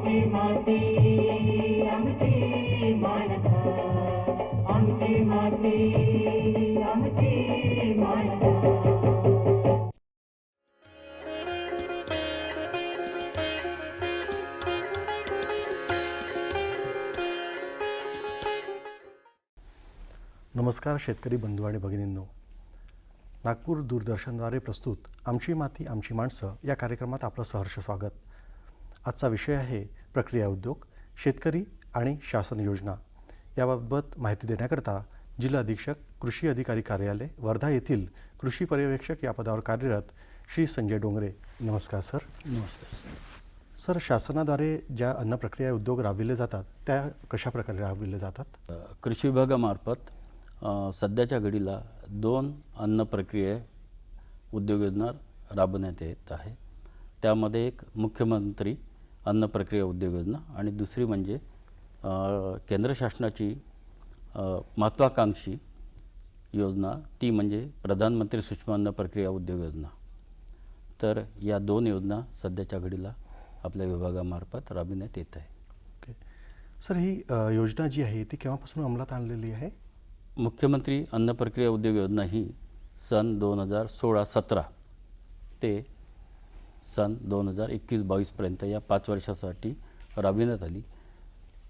आमची माती आमची मानसा आमची माती आमची मानसा नमस्कार शेतकरी बंधू आणि भगिनींनो. नागपूर दूरदर्शनद्वारे प्रस्तुत आमची माती आमची माणसं या कार्यक्रमात आपलं सहर्ष स्वागत. आजचा विषय आहे प्रक्रिया उद्योग शेतकरी आणि शासन योजना. याबाबत माहिती देण्याकरता जिल्हा अधीक्षक कृषी अधिकारी कार्यालय वर्धा येथील कृषी पर्यवेक्षक या पदावर कार्यरत श्री संजय डोंगरे. नमस्कार सर. नमस्कार सर. शासनाद्वारे ज्या अन्न प्रक्रिया उद्योग राबविले जातात त्या कशा प्रकारे राबविले जातात? कृषी विभागामार्फत सध्याच्या घडीला दोन अन्न प्रक्रिया उद्योग योजना राबवण्यात येत आहे. त्यामध्ये एक मुख्यमंत्री अन्न प्रक्रिया उद्योग योजना आणि दुसरी म्हणजे केंद्र शासनाची महत्त्वाकांक्षी योजना. ती म्हणजे प्रधानमंत्री सूक्ष्म अन्न प्रक्रिया उद्योग योजना. तर या दोन योजना सध्याच्या घडीला आपल्या विभागामार्फत राबविण्यात येत आहे. ओके. सर ही योजना जी आहे ती केव्हापासून अंमलात आणलेली आहे? मुख्यमंत्री अन्न प्रक्रिया उद्योग योजना ही सन दोन हजार सोळा सतरा ते सन दोन हजार एकवीस बावीसपर्यंत या पाच वर्षासाठी राबविण्यात आली.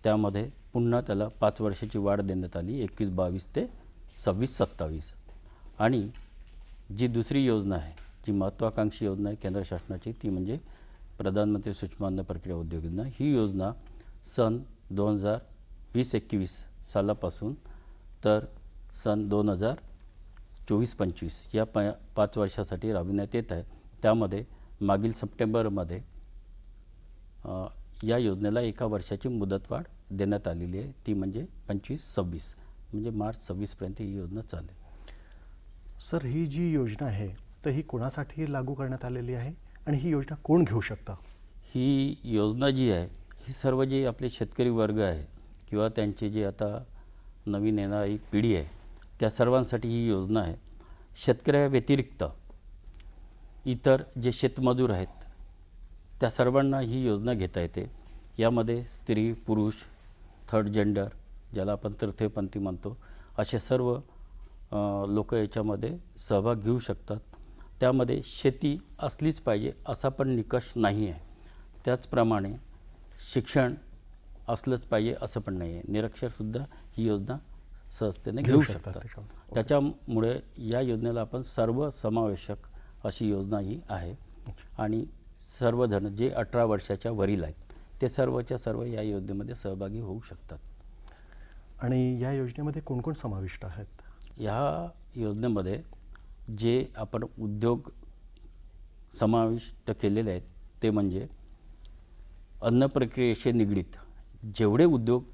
त्यामध्ये पुन्हा त्याला पाच वर्षाची वाढ देण्यात आली एकवीस बावीस ते सव्वीस सत्तावीस. आणि जी दुसरी योजना आहे जी महत्त्वाकांक्षी योजना आहे केंद्र शासनाची ती म्हणजे प्रधानमंत्री सूक्ष्म अन्न प्रक्रिया उद्योग योजना. ही योजना सन दोन हजार वीस एकवीस सालापासून तर सन दोन हजार चोवीस पंचवीस या प पाच वर्षासाठी राबविण्यात येत आहे. त्यामध्ये मागील सप्टेंबरमध्ये या योजनेला एका वर्षाची मुदतवाढ देण्यात आलेली आहे. ती म्हणजे पंचवीस सव्वीस म्हणजे मार्च सव्वीसपर्यंत ही योजना चालेल. सर ही जी योजना आहे तर ही कोणासाठी लागू करण्यात आलेली आहे? आणि ही योजना कोण घेऊ शकतं? ही योजना जी आहे ही सर्व जे आपले शेतकरी वर्ग आहे किंवा त्यांचे जे आता नवीन येणारी पिढी आहे त्या सर्वांसाठी ही योजना आहे. शेतकऱ्या व्यतिरिक्त इतर जे शेतमजूर आहेत त्या सर्वांना ही योजना घेता येते. यामध्ये स्त्री पुरुष थर्ड जेंडर ज्याला आपण तृतीयपंथी म्हणतो असे सर्व लोक याच्यामध्ये सहभाग घेऊ शकतात. त्यामध्ये शेती असलीच पाहिजे असा पण निकष नाही आहे. त्याचप्रमाणे शिक्षण असलंच पाहिजे असं पण नाही आहे. निरक्षरसुद्धा ही योजना सहजतेने घेऊ शकतात. त्याच्यामुळे या योजनेला आपण सर्व समावेशक अशी योजना ही आहे. आणि सर्वजण जे अठरा वर्षाच्या वरील आहेत ते सर्वच्या सर्व या योजनेमध्ये सहभागी होऊ शकतात. आणि या योजनेमध्ये कोण कोण समाविष्ट आहेत? ह्या योजनेमध्ये जे आपण उद्योग समाविष्ट केलेले आहेत ते म्हणजे अन्न प्रक्रियेशी निगडीत जेवढे उद्योग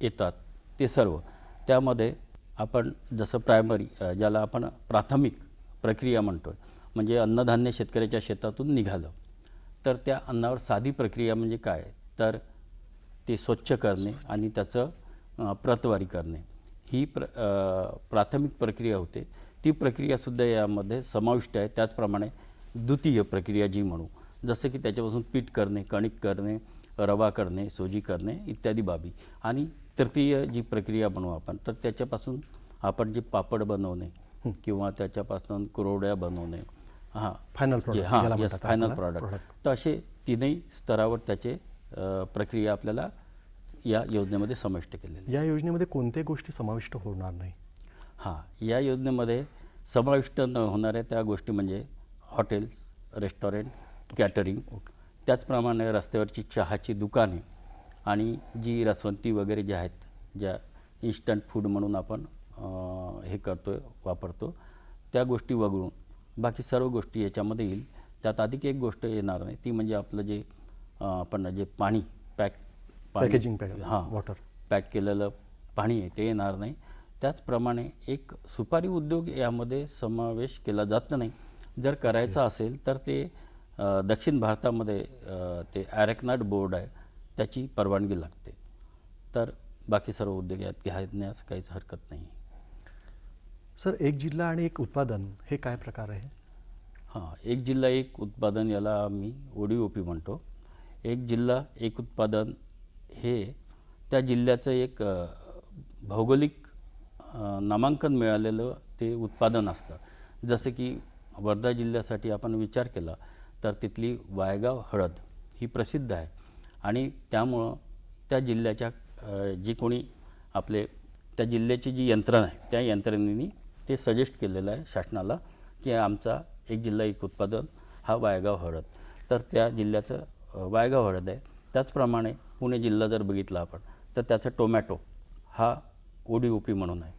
येतात ते सर्व. त्यामध्ये आपण जसं प्रायमरी ज्याला आपण प्राथमिक प्रक्रिया म्हणतो म्हणजे अन्नधान्य शेतकऱ्याच्या शेतातून निघालं. तर त्या अन्नावर साधी प्रक्रिया म्हणजे काय? तर ते स्वच्छ करणे आणि त्याचं प्रतवारी करणे. ही प्र प्राथमिक प्रक्रिया होते. ती प्रक्रियासुद्धा यामध्ये समाविष्ट आहे. त्याचप्रमाणे द्वितीय प्रक्रिया जी म्हणू जसं की त्याच्यापासून पीठ करणे कणिक करणे रवा करणे सोजी करणे इत्यादी बाबी. आणि तृतीय जी प्रक्रिया म्हणू आपण तर त्याच्यापासून आपण जे पापड बनवणे किंवा त्याच्यापासून कुरवड्या बनवणे हां. हां येस म्हणतात फायनल प्रॉडक्ट. तर असे तीनही स्तरावर त्याचे प्रक्रिया आपल्याला या योजनेमध्ये समाविष्ट केलेली. या योजनेमध्ये कोणत्या गोष्टी समाविष्ट होणार नाही. हां या योजनेमध्ये समाविष्ट न होणाऱ्या त्या गोष्टी म्हणजे हॉटेल्स रेस्टॉरंट कॅटरिंग त्याचप्रमाणे रस्त्यावरची चहाची दुकाने आणि जी रसवंती वगैरे ज्या आहेत ज्या इन्स्टंट फूड म्हणून आपण हे करतो आहे वापरतो त्या गोष्टी वगळून बाकी सर्व गोष्टी याच्यामध्ये येईल. त्यात अधिक एक गोष्ट येणार नाही. ती म्हणजे आपलं जे आपण जे पाणी पॅक Packaging pack, हां water. पॅक केलेलं पाणी आहे ते येणार नाही. त्याचप्रमाणे एक सुपारी उद्योग यामध्ये समावेश केला जात नाही. जर करायचा असेल तर ते दक्षिण भारतामध्ये ते ॲरेकनाट बोर्ड आहे. त्याची परवानगी लागते. तर बाकी सर्व उद्योग यात घेण्यास काहीच हरकत नाही. सर एक जिल्हा आणि एक उत्पादन हे काय प्रकार आहे? हां एक जिल्हा एक उत्पादन याला आम्ही ओडी ओ पी म्हणतो. एक जिल्हा एक उत्पादन हे त्या जिल्ह्याचं एक भौगोलिक नामांकन मिळालेलं ते उत्पादन असतं. जसं की वर्धा जिल्ह्यासाठी आपण विचार केला तर तिथली वायगाव हळद ही प्रसिद्ध आहे. आणि त्यामुळं त्या जिल्ह्याच्या जी कोणी आपले त्या जिल्ह्याची जी यंत्रणा आहे त्या यंत्रणेनी ते सजेस्ट केलेलं आहे शासनाला की आमचा एक जिल्हा एक उत्पादन हा वायगाव हळद. तर त्या जिल्ह्याचं वायगाव हळद आहे. त्याचप्रमाणे पुणे जिल्हा जर बघितला आपण तर त्याचा टोमॅटो हा ओ डी ओ पी म्हणून आहे.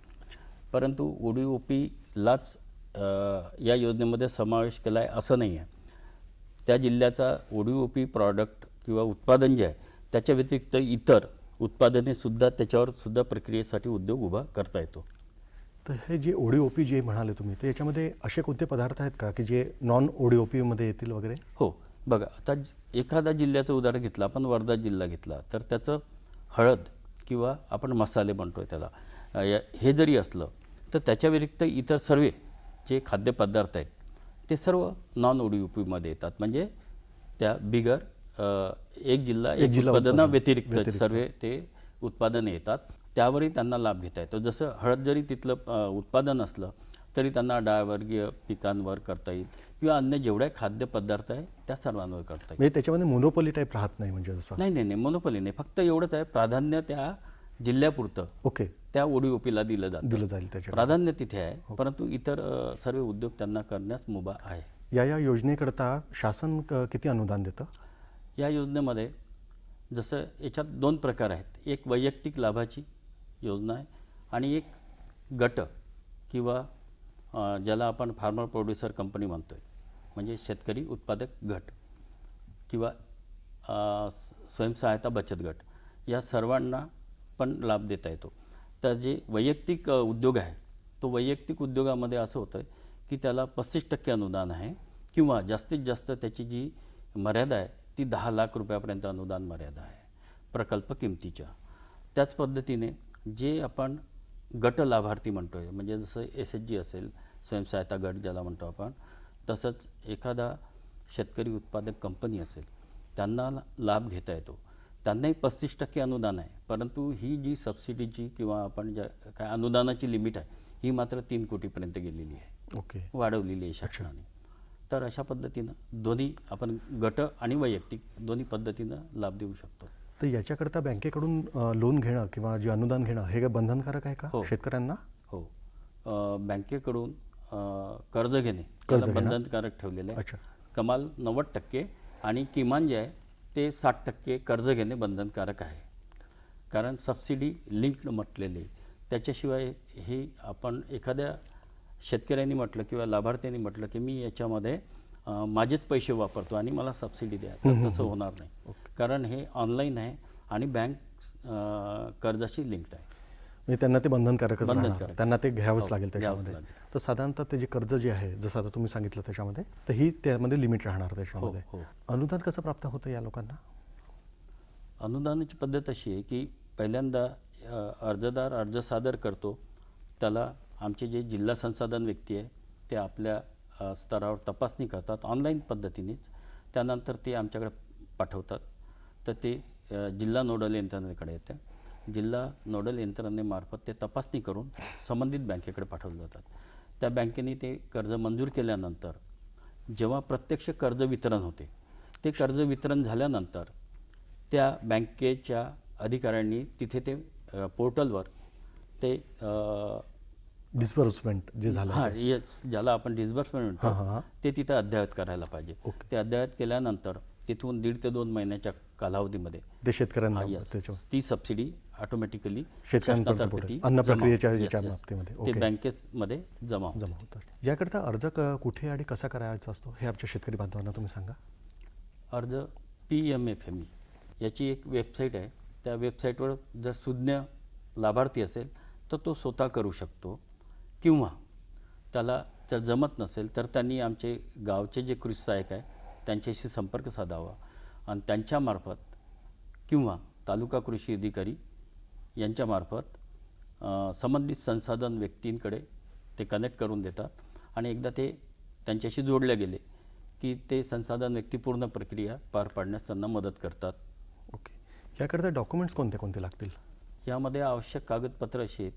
परंतु ओ डी ओ पीलाच या योजनेमध्ये समावेश केला आहे असं नाही आहे. त्या जिल्ह्याचा O D O P O P product किंवा उत्पादन जे आहे त्याच्या व्यतिरिक्त इतर उत्पादनेसुद्धा त्याच्यावर सुद्धा प्रक्रियेसाठी उद्योग उभा करता येतो. तर हे जे ओडी ओपी जे म्हणाले तुम्ही तर याच्यामध्ये असे कोणते पदार्थ आहेत का की जे नॉन ओडी ओपीमध्ये येतील वगैरे? हो. बघा आता एखादा जिल्ह्याचं उदाहरण घेतलं आपण वर्धा जिल्हा घेतला तर त्याचं हळद किंवा आपण मसाले म्हणतो आहे त्याला हे जरी असलं तर त्याच्या व्यतिरिक्त इतर सर्व जे खाद्यपदार्थ आहेत ते सर्व नॉन ओडी यू पीमध्ये येतात. म्हणजे त्या बिगर एक जिल्हा एक उत्पादना व्यतिरिक्त. सर्व ते उत्पादने येतात. त्यावरही त्यांना लाभ घेता येतो. जसं हळद जरी तिथलं उत्पादन असलं तरी त्यांना डाळवर्गीय पिकांवर करता येईल किंवा अन्य जेवढ्या खाद्यपदार्थ आहे त्या सर्वांवर करता येईल. म्हणजे त्याच्यामध्ये मोनोपोली टाईप राहत नाही म्हणजे जसं नाही नाही नाही मोनोपली नाही. फक्त एवढंच आहे प्राधान्य त्या जिल्ह्यापुरतं. ओके. त्या ओडीओपीला दिलं जातं. दिलं जाईल त्याच्या प्राधान्य तिथे आहे परंतु इतर सर्व उद्योग त्यांना करण्यास मुभा आहे. या या योजनेकरता शासन किती अनुदान देतं? या योजनेमध्ये जसं याच्यात दोन प्रकार आहेत. एक वैयक्तिक लाभाची योजना आहे. आणि एक गट किंवा ज्याला आपण फार्मर प्रोड्युसर कंपनी म्हणतो आहे म्हणजे शेतकरी उत्पादक गट किंवा स्वयंसहायता बचत गट या सर्वांना पण लाभ देता येतो. तर जे वैयक्तिक उद्योग आहे तो वैयक्तिक उद्योगामध्ये असं होतं आहे की त्याला पस्तीस टक्के अनुदान आहे किंवा जास्तीत जास्त त्याची जी मर्यादा आहे ती दहा लाख रुपयापर्यंत अनुदान मर्यादा आहे प्रकल्प किमतीच्या. त्याच पद्धतीने जे आपण गट लाभार्थी म्हणतो आहे म्हणजे जसं एस एच जी असेल स्वयंसहायता गट ज्याला म्हणतो आपण तसंच एखादा शेतकरी उत्पादक कंपनी असेल त्यांना लाभ घेता येतो. त्यांनाही पस्तीस टक्के अनुदान आहे परंतु ही जी सबसिडीची किंवा आपण ज्या काय अनुदानाची लिमिट आहे ही मात्र तीन कोटीपर्यंत गेलेली आहे. ओके. वाढवलेली आहे शासनाने. तर अशा पद्धतीनं दोन्ही आपण गट आणि वैयक्तिक दोन्ही पद्धतीनं लाभ देऊ शकतो. तर याच्याकरता बँकेकडून लोन घेणं किंवा जे अनुदान घेणं हे काय बंधनकारक आहे का हो. शेतकऱ्यांना? हो. अ, बँकेकडून अ, कर्ज घेणे कर्ज घेणं. बंधनकारक ठेवलेलं आहे. अच्छा. कमाल नव्वद टक्के आणि किमान जे आहे ते साठ टक्के कर्ज घेणे बंधनकारक आहे. कारण सबसिडी लिंक्ड म्हटलेले त्याच्याशिवाय हे आपण एखाद्या शेतकऱ्यांनी म्हटलं किंवा लाभार्थ्यांनी म्हटलं की मी याच्यामध्ये अ, माझेच पैसे वापरतो आणि मला सबसिडी द्या. तर तसं होणार नाही. कारण हे ऑनलाईन आहे आणि बँक कर्जाशी लिंक्ड आहे. म्हणजे त्यांना ते बंधनकारकच बंधनकारक. त्यांना ते घ्यावंच हो, लागेल त्याच्यामध्ये. तर साधारणतः ते जे कर्ज जे आहे जसं आता तुम्ही सांगितलं त्याच्यामध्ये तर ही त्यामध्ये लिमिट राहणार त्याच्यामध्ये. हो. अनुदान कसं प्राप्त होतं या लोकांना? अनुदानाची पद्धत अशी आहे की पहिल्यांदा अर्जदार अर्ज सादर करतो. त्याला आमचे जे जिल्हा संसाधन व्यक्ती आहे ते आपल्या स्तरावर तपासणी करतात ऑनलाईन पद्धतीनेच. त्यानंतर ते आमच्याकडे पाठवतात. तर ते जिल्हा नोडल यंत्रणेकडे येते जिल्हा नोडल यंत्रणेमार्फत ते तपासणी करून संबंधित बँकेकडे पाठवले जातात त्या बँकेने ते कर्ज मंजूर केल्यानंतर जेव्हा प्रत्यक्ष कर्ज वितरण होते ते कर्ज वितरण झाल्यानंतर त्या बँकेच्या अधिकाऱ्यांनी तिथे ते पोर्टलवर ते डिस्बर्समेंट जे झालं हां येस ज्याला आपण डिस्बर्समेंट म्हणतो. ते तिथं अद्ययावत करायला पाहिजे. ते अद्ययावत केल्यानंतर तिथून दीड ते दोन महिन्याच्या कालावधीमध्ये. हा, शेतकऱ्यांना ती सबसिडी ऑटोमॅटिकली शेतकऱ्यांपर्यंत. अन्न प्रक्रियेच्या याच्या बाबतीमध्ये. ते ओके. बँकेमध्ये जमा होते. जमा होतात. याकरता अर्ज क- कुठे आणि कसा करायचा असतो हे आमच्या शेतकरी बांधवांना तुम्ही सांगा. अर्ज P M F M E याची एक वेबसाईट आहे. त्या वेबसाईटवर जर सुज्ञ लाभार्थी असेल तर तो स्वतः करू शकतो. किंवा त्याला जर जमत नसेल तर त्यांनी आमचे गावचे जे कृषी सहाय्यक आहे त्यांच्याशी संपर्क साधावा. आणि त्यांच्यामार्फत किंवा तालुका कृषी अधिकारी यांच्यामार्फत संबंधित संसाधन व्यक्तींकडे ते कनेक्ट करून देतात. आणि एकदा ते त्यांच्याशी जोडले गेले की ते संसाधन व्यक्ती पूर्ण प्रक्रिया पार पाडण्यास त्यांना मदत करतात. ओके. याकरता डॉक्युमेंट्स कोणते कोणते लागतील? यामध्ये आवश्यक कागदपत्र अशी आहेत.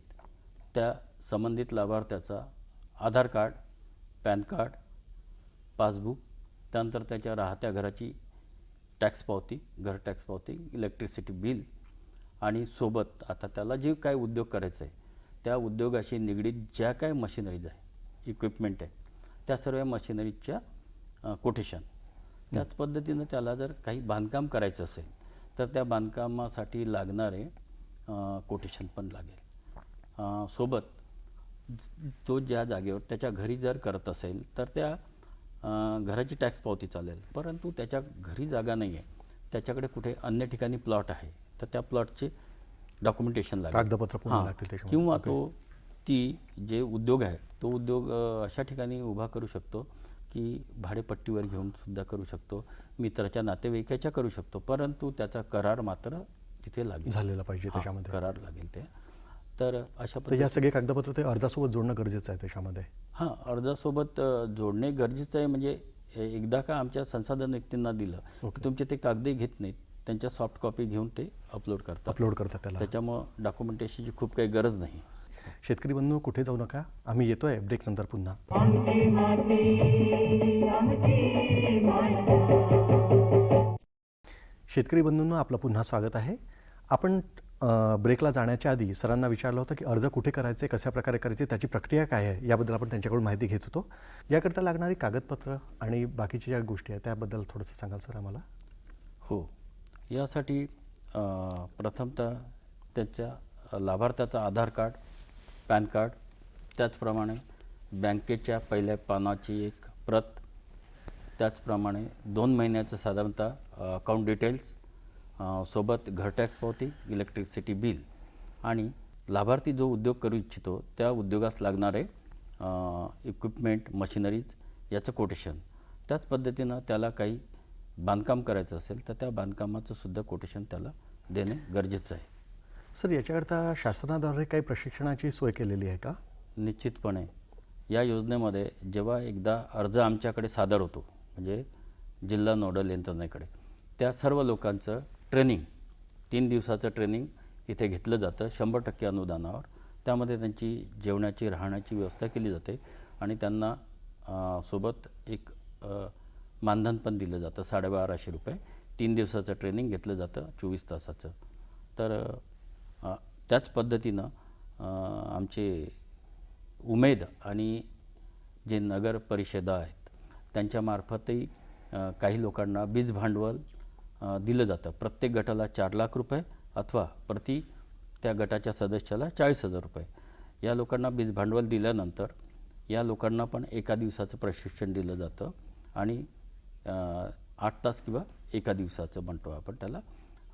त्या संबंधित लाभार्थ्याचा Aadhaar card PAN card passbook त्यानंतर त्याच्या राहत्या घराची टॅक्स पावती घर टॅक्स पावती इलेक्ट्रिसिटी बिल आणि सोबत आता त्याला जे काय उद्योग करायचं आहे त्या उद्योगाशी निगडीत ज्या काय मशिनरीज आहे इक्विपमेंट आहे त्या सर्व मशिनरीजच्या कोटेशन त्याच पद्धतीनं त्याला जर काही बांधकाम करायचं असेल तर त्या बांधकामासाठी लागणारे कोटेशन पण लागेल. सोबत तो ज्या जागेवर त्याच्या घरी जर करत असेल तर त्या घराची टॅक्स पावती चालेल परंतु त्याच्या घरी जागा नाही आहे त्याच्याकडे कुठे अन्य ठिकाणी प्लॉट आहे तर त्या प्लॉटचे डॉक्युमेंटेशन लागेल कागदपत्र. लागतील. किंवा. तो ती जे उद्योग आहे तो उद्योग अशा ठिकाणी उभा करू शकतो की भाडेपट्टीवर घेऊन सुद्धा करू शकतो मित्राच्या नातेवाईकाच्या करू शकतो परंतु त्याचा करार मात्र तिथे लागेल झालेला पाहिजे त्याच्यामध्ये. करार लागेल ते तर अशा तर पद्धती या सगळे कागदपत्र ते अर्जासोबत जोडणं गरजेचं आहे त्याच्यामध्ये. हां अर्जासोबत जोडणे गरजेचं आहे. म्हणजे एकदा का आमच्या संसाधन व्यक्तींना दिलं की तुमचे ते कागदही घेत नाहीत. त्यांच्या सॉफ्ट कॉपी घेऊन ते अपलोड करतात. अपलोड करतात त्याला. त्याच्यामुळं डॉक्युमेंटेशनची खूप काही गरज नाही. शेतकरी बंधू कुठे जाऊ नका. आम्ही येतोय ब्रेक नंतर पुन्हा. शेतकरी बंधूंनो आपलं पुन्हा स्वागत आहे. आपण ब्रेकला जाण्याच्या आधी सरांना विचारलं होतं की अर्ज कुठे करायचे कशा प्रकारे करायचे त्याची प्रक्रिया काय आहे याबद्दल आपण त्यांच्याकडून माहिती घेत होतो. याकरता लागणारी कागदपत्र आणि बाकीच्या ज्या गोष्टी आहेत त्याबद्दल थोडंसं सांगाल सर आम्हाला? हो. यासाठी प्रथमतः त्याच्या लाभार्थ्याचं लाभार्थ्याचा आधार कार्ड पॅन कार्ड त्याचप्रमाणे बँकेच्या पहिल्या पानाची एक प्रत त्याचप्रमाणे दोन महिन्याचं साधारणतः अकाउंट डिटेल्स सोबत घर टॅक्स पावती इलेक्ट्रिसिटी बिल आणि लाभार्थी जो उद्योग करू इच्छितो त्या उद्योगास लागणारे इक्विपमेंट मशिनरीज याचं कोटेशन त्याच पद्धतीनं त्याला काही बांधकाम करायचं असेल तर त्या बांधकामाचं सुद्धा कोटेशन त्याला देणे गरजेचं आहे. सर याच्याकरता शासनाद्वारे काही प्रशिक्षणाची सोय केलेली आहे का? निश्चितपणे. या योजनेमध्ये जेव्हा एकदा अर्ज आमच्याकडे सादर होतो म्हणजे जिल्हा नोडल यंत्रणेकडे त्या सर्व लोकांचं ट्रेनिंग तीन दिवसाचं ट्रेनिंग इथे घेतलं जातं शंभर टक्के अनुदानावर. त्यामध्ये त्यांची जेवणाची राहण्याची व्यवस्था केली जाते आणि त्यांना सोबत एक मानधन पण दिलं जातं साडेबाराशे रुपये. तीन दिवसाचं ट्रेनिंग घेतलं जातं चोवीस तासाचं. तर त्याच पद्धतीनं आमचे उमेद आणि जे नगर परिषदा आहेत त्यांच्यामार्फतही काही लोकांना बीज भांडवल दिलं जातं. प्रत्येक गटाला चार लाख रुपये अथवा प्रति त्या गटाच्या सदस्याला चाळीस हजार रुपये. या लोकांना बीज भांडवल दिल्यानंतर या लोकांना पण एका दिवसाचं प्रशिक्षण दिलं जातं आणि आठ तास किंवा एका दिवसाचं म्हणतो आपण त्याला.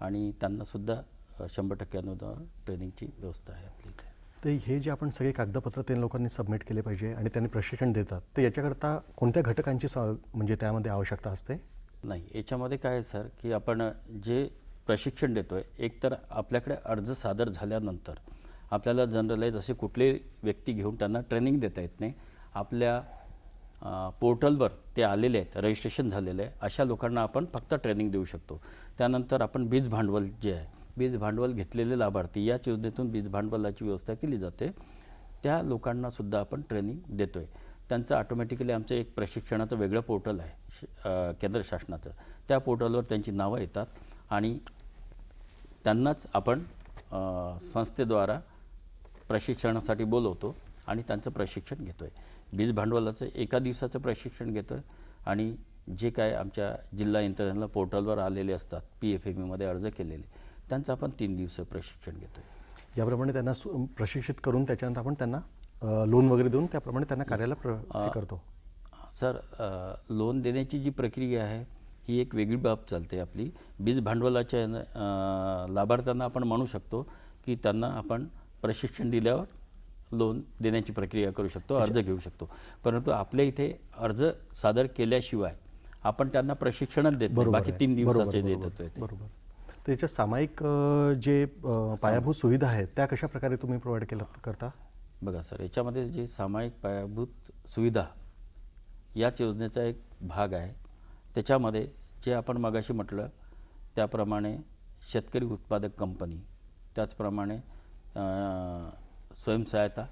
आणि त्यांनासुद्धा शंभर टक्के अनुदान ट्रेनिंगची व्यवस्था आहे आपली इथे. तर हे जे आपण सगळे कागदपत्र ते लोकांनी सबमिट केले पाहिजे आणि त्यांनी प्रशिक्षण देतात तर याच्याकरता कोणत्या घटकांची स म्हणजे त्यामध्ये आवश्यकता असते? नाही. याच्यामध्ये काय आहे सर की आपण जे प्रशिक्षण देतो आहे एकतर आपल्याकडे अर्ज सादर झाल्यानंतर आपल्याला जनरलाईज असे कुठले व्यक्ती घेऊन त्यांना ट्रेनिंग देता येत नाही. आपल्या पोर्टलवर ते आलेले आहेत रजिस्ट्रेशन झालेलं आहे अशा लोकांना आपण फक्त ट्रेनिंग देऊ शकतो. त्यानंतर आपण बीज भांडवल जे आहे बीज भांडवल घेतलेले लाभार्थी याच योजनेतून बीज भांडवलाची व्यवस्था केली जाते. त्या लोकांनासुद्धा आपण ट्रेनिंग देतो आहे त्यांचं ऑटोमॅटिकली आमचं एक प्रशिक्षणाचं वेगळं पोर्टल आहे श- केंद्र शासनाचं. त्या पोर्टलवर त्यांची नावं येतात आणि त्यांनाच आपण संस्थेद्वारा प्रशिक्षणासाठी बोलवतो आणि त्यांचं प्रशिक्षण घेतो आहे बीज भांडवलाचं एका दिवसाचं प्रशिक्षण घेतो आहे आणि जे काय आमच्या जिल्हा यंत्रणेला पोर्टलवर आलेले असतात पी एफ एम ईमध्ये अर्ज केलेले त्यांचं आपण तीन दिवस प्रशिक्षण घेतो आहे याप्रमाणे त्यांना सु- प्रशिक्षित करून त्याच्यानंतर आपण त्यांना लोन वगैरे देऊन त्याप्रमाणे त्यांना कार्याला प्र हे करतो सर लोन देण्याची जी प्रक्रिया आहे ही एक वेगळी बाब चालते आपली बीज भांडवलाच्या लाभार्थ्यांना आपण म्हणू शकतो की त्यांना आपण प्रशिक्षण दिल्यावर लोन देण्याची प्रक्रिया करू शकतो अर्ज घेऊ शकतो परंतु आपल्या इथे अर्ज सादर केल्याशिवाय आपण त्यांना प्रशिक्षणच देत. बाकी. तीन दिवसाचे देत होतो. बरोबर तर याच्या सामायिक जे पायाभूत सुविधा आहेत त्या कशा प्रकारे तुम्ही प्रोव्हाइड केलं करता बघा सर याच्यामध्ये जे सामायिक पायाभूत सुविधा याच योजनेचा एक भाग आहे. त्याच्यामध्ये जे आपण मगाशी म्हटलं त्याप्रमाणे शेतकरी उत्पादक कंपनी त्याचप्रमाणे स्वयंसहायता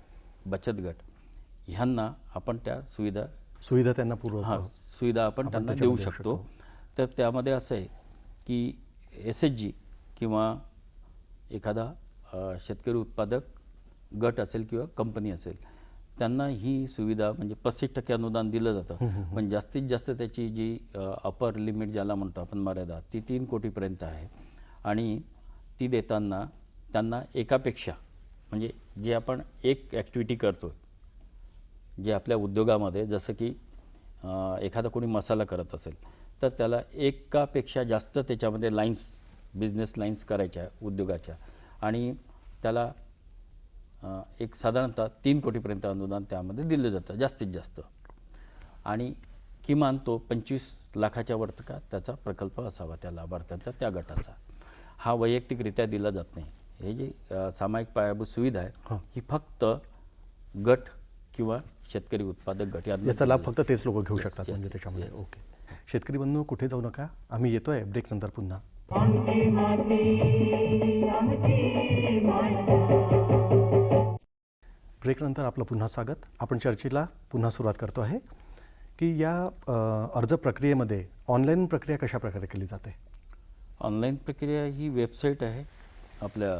बचत गट ह्यांना आपण त्या सुविधा सुविधा त्यांना पूर्व हां सुविधा आपण त्यांना देऊ शकतो. तर त्यामध्ये असं आहे की एस एच जी किंवा एखादा शेतकरी उत्पादक गट असेल किंवा कंपनी असेल त्यांना ही सुविधा म्हणजे पस्तीस टक्के अनुदान दिलं जातं. पण जास्तीत जास्त त्याची जी अपर लिमिट ज्याला म्हणतो आपण मर्यादा ती तीन कोटीपर्यंत आहे. आणि ती देताना त्यांना एकापेक्षा म्हणजे जे आपण एक ॲक्टिव्हिटी करतो जे आपल्या उद्योगामध्ये जसं की एखादा कोणी मसाला करत असेल तर त्याला एकापेक्षा जास्त त्याच्यामध्ये लाईन्स बिझनेस लाईन्स करायच्या उद्योगाच्या. आणि त्याला एक साधारणतः तीन कोटीपर्यंत अनुदान त्यामध्ये दिलं जातं जास्तीत जास्त. आणि किमान तो पंचवीस लाखाच्या वरती का त्याचा प्रकल्प असावा त्या लाभार्थ्यांचा त्या गटाचा. हा वैयक्तिकरित्या दिला जात नाही. हे जे सामायिक पायाभूत सुविधा आहे ही. फक्त गट किंवा शेतकरी उत्पादक गट याचा लाभ फक्त तेच लोक घेऊ शकतात म्हणजे त्याच्यामध्ये. ओके. शेतकरी बंधू कुठे जाऊ नका. आम्ही येतोय ब्रेक नंतर पुन्हा. ब्रेकनंतर आपलं पुन्हा स्वागत. आपण चर्चेला पुन्हा सुरुवात करतो आहे की या अर्ज प्रक्रियेमध्ये ऑनलाईन प्रक्रिया कशा प्रकारे केली जाते? ऑनलाईन प्रक्रिया ही वेबसाईट आहे आपल्या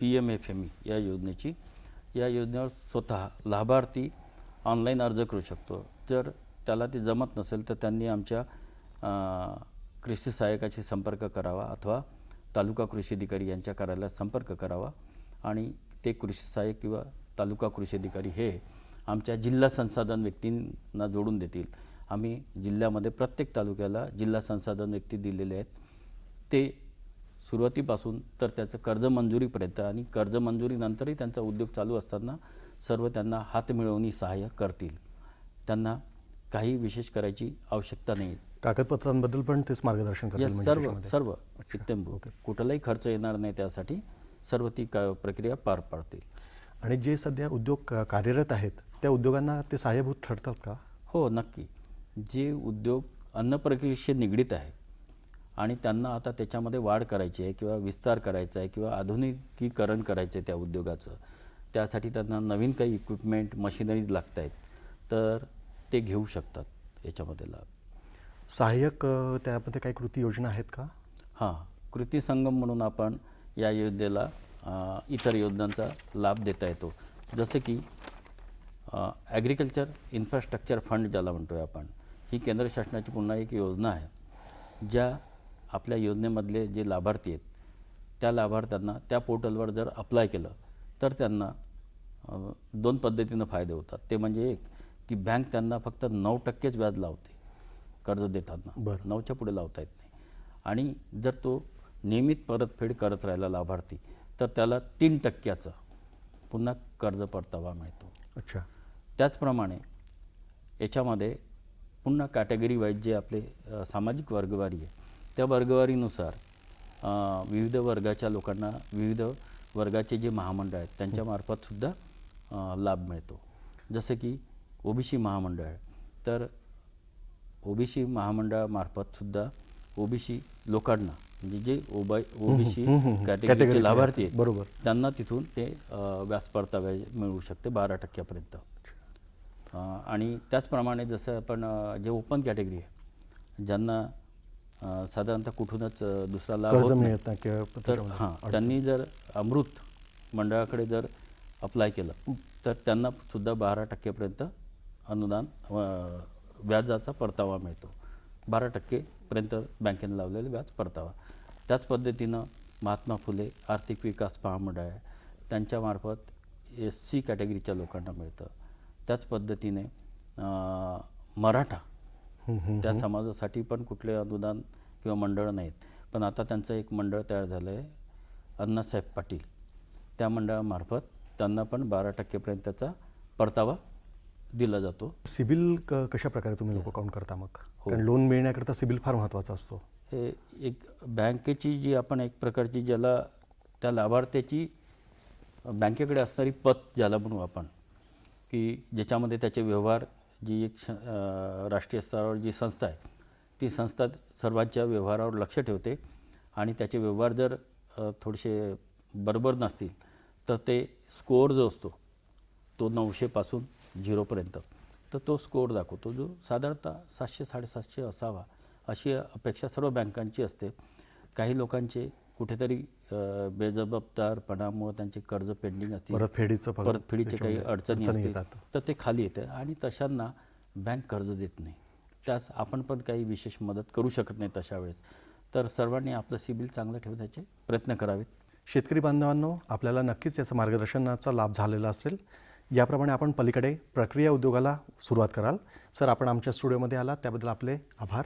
P M F M E या योजनेची. या योजनेवर स्वतः लाभार्थी ऑनलाईन अर्ज करू शकतो. जर त्याला ते जमत नसेल तर त्यांनी आमच्या कृषी सहाय्यकाशी संपर्क करावा अथवा तालुका कृषी अधिकारी यांच्या कार्यालयात संपर्क करावा आणि ते कृषी सहाय्यक किंवा तालुका कृषी अधिकारी हे आमच्या जिल्हा संसाधन व्यक्तींना जोडून देतील. आम्ही जिल्ह्यामध्ये प्रत्येक तालुक्याला जिल्हा संसाधन व्यक्ती दिलेले आहेत. ते सुरुवातीपासून तर त्याचं कर्ज मंजुरीपर्यंत आणि कर्ज मंजुरीनंतरही त्यांचा उद्योग चालू असताना सर्व त्यांना हात मिळवणी सहाय्य करतील. त्यांना काही विशेष करायची आवश्यकता नाही. कागदपत्रांबद्दल पण तेच मार्गदर्शन करतील म्हणजे सर्व? सर्व कुठलाही खर्च येणार नाही त्यासाठी सर्व ती का प्रक्रिया पार पाडतील. आणि जे सध्या उद्योग कार्यरत आहेत त्या उद्योगांना ते सहाय्यभूत ठरतात का? हो नक्की. जे उद्योग अन्न प्रक्रियेशी निगडीत आहे आणि त्यांना आता त्याच्यामध्ये वाढ करायची आहे किंवा विस्तार करायचा आहे किंवा आधुनिकीकरण करायचं आहे त्या उद्योगाचं त्यासाठी त्यांना नवीन काही इक्विपमेंट मशिनरीज लागत आहेत तर ते घेऊ शकतात याच्यामध्ये लाभ. सहाय्यक त्यामध्ये काही कृती योजना आहेत का? हां. कृती संगम म्हणून आपण या योजनेला इतर योजनांचा लाभ देता येतो. जसं की ॲग्रिकल्चर इन्फ्रास्ट्रक्चर फंड ज्याला म्हणतो आहे आपण ही केंद्र शासनाची पुन्हा एक योजना आहे ज्या आपल्या योजनेमधले जे लाभार्थी आहेत त्या लाभार्थ्यांना त्या पोर्टलवर जर अप्लाय केलं तर त्यांना दोन पद्धतीनं फायदे होतात. ते म्हणजे एक की बँक त्यांना फक्त नऊ टक्केच व्याज लावते कर्ज देताना. बरं. नऊच्या पुढे लावता येत नाही. आणि जर तो नियमित परतफेड करत राहिला लाभार्थी तर त्याला तीन टक्क्याचं पुन्हा कर्ज परतावा मिळतो. अच्छा. त्याचप्रमाणे याच्यामध्ये पुन्हा कॅटेगरी वाईज जे आपले सामाजिक वर्गवारी आहे त्या वर्गवारीनुसार विविध वर्गाच्या लोकांना विविध वर्गाचे जे महामंडळ आहेत त्यांच्यामार्फत सुद्धा अ, लाभ मिळतो. जसं की ओबीसी महामंडळ आहे तर ओबीसी महामंडळामार्फत सुद्धा ओबीसी लोकांना म्हणजे जे ओबाय ओबीसी. कॅटेगरीचे लाभार्थी आहेत, बरोबर. त्यांना तिथून ते व्याज परताव्या मिळू शकते बारा टक्क्यापर्यंत आणि त्याचप्रमाणे जसं आपण जे ओपन कॅटेगरी आहे ज्यांना साधारणतः कुठूनच दुसरा लाभ. मिळत तर हां. त्यांनी जर अमृत मंडळाकडे जर अप्लाय केलं तर त्यांना सुद्धा बारा टक्केपर्यंत अनुदान व्याजाचा परतावा मिळतो बारा टक्केपर्यंत बँकेने लावलेले व्याज परतावा. त्याच पद्धतीनं महात्मा फुले आर्थिक विकास महामंडळ आहे. त्यांच्यामार्फत एस सी कॅटेगरीच्या लोकांना मिळतं. त्याच पद्धतीने मराठा त्या समाजासाठी पण कुठले अनुदान किंवा मंडळ नाहीत. पण आता त्यांचं एक मंडळ तयार झालं आहे अण्णासाहेब पाटील. त्या मंडळामार्फत त्यांना पण बारा टक्केपर्यंतचा परतावा दिला जातो. सिबिल कशा प्रकारे तुम्ही लोक काउंट करता मग? कारण लोन मिळण्याकरता सिबिल फार महत्त्वाचा असतो. हे एक बँकेची जी आपण एक प्रकारची ज्याला त्या लाभार्थ्याची बँकेकडे असणारी पत ज्याला म्हणू आपण की ज्याच्यामध्ये त्याचे व्यवहार जी एक राष्ट्रीय स्तरावर जी संस्था आहे ती संस्था सर्वांच्या व्यवहारावर लक्ष ठेवते आणि त्याचे व्यवहार जर थोडेसे बरोबर नसतील तर ते स्कोअर जो असतो तो नऊशेपासून झिरोपर्यंत तर तो स्कोअर दाखवतो जो साधारणतः सातशे साडेसातशे असावा अशी अपेक्षा सर्व बँकांची असते. काही लोकांचे कुठेतरी बेजबाबदारपणामुळे त्यांचे कर्ज पेंडिंग असतील परतफेडीचं परतफेडीचे काही अडचणी असतील. तर ते खाली येते आणि तशांना बँक कर्ज देत नाही. त्यास आपण पण काही विशेष मदत करू शकत नाही तशा वेळेस. तर सर्वांनी आपलं सिबिल चांगलं ठेवण्याचे प्रयत्न करावेत. शेतकरी बांधवांनो आपल्याला नक्कीच याचा मार्गदर्शनाचा लाभ झालेला असेल. याप्रमाणे आपण पलीकडे प्रक्रिया उद्योगाला सुरुवात कराल. सर आपण आमच्या स्टुडिओमध्ये आला त्याबद्दल आपले आभार.